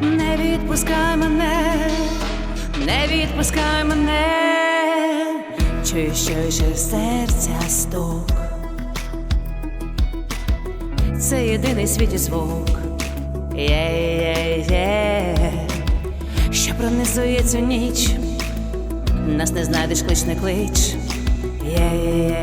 Не відпускай мене, не відпускай мене, чую, що ще серця стук. Це єдиний світі звук. Є-є-є, що пронизує цю ніч. Нас не знайдеш, клич не клич. Є-є-є.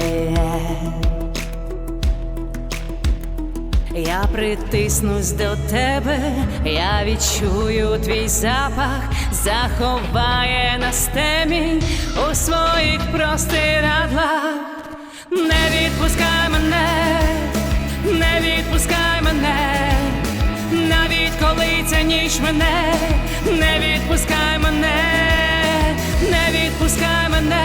Я притиснусь до тебе, я відчую твій запах, заховає нас темінь у своїх простирадлах. Не відпускай мене, не відпускай мене, навіть коли ця ніч мене, не відпускай мене, не відпускай мене,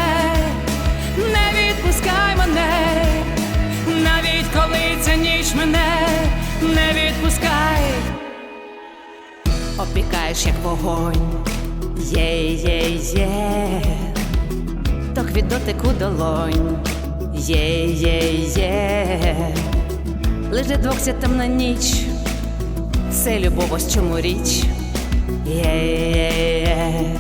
опікаєш як вогонь, є-є-є, ток від дотику долонь, є-є-є, лиш для двох ця темна ніч, це любов, ось чому річ, є-є-є.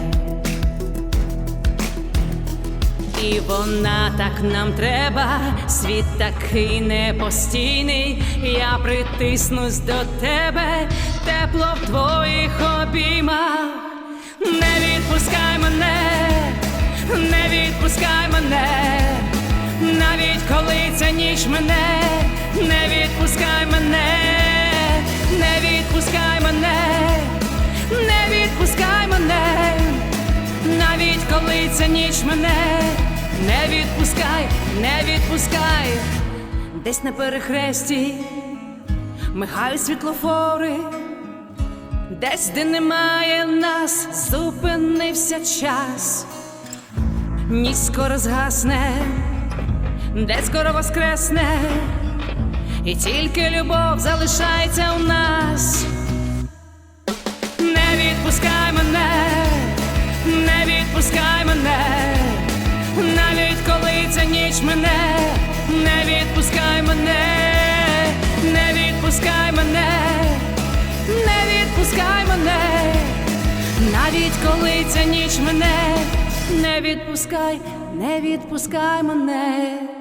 І вона так нам треба, світ такий непостійний. Я притиснусь до тебе, тепло в твоїх обіймах. Не відпускай мене, не відпускай мене, навіть коли ця ніч мене, не відпускай мене, не відпускай мене, не відпускай мене. Навіть коли ця ніч мене не відпускай, не відпускай, десь на перехресті мигають світлофори, десь, де немає нас, зупинився час, ніч скоро згасне, де скоро воскресне, і тільки любов залишається у нас. Не відпускай мене, не відпускай мене, навіть коли ця ніч мене, не відпускай мене, не відпускай мене, навіть коли ця ніч мене, не відпускай, не відпускай мене.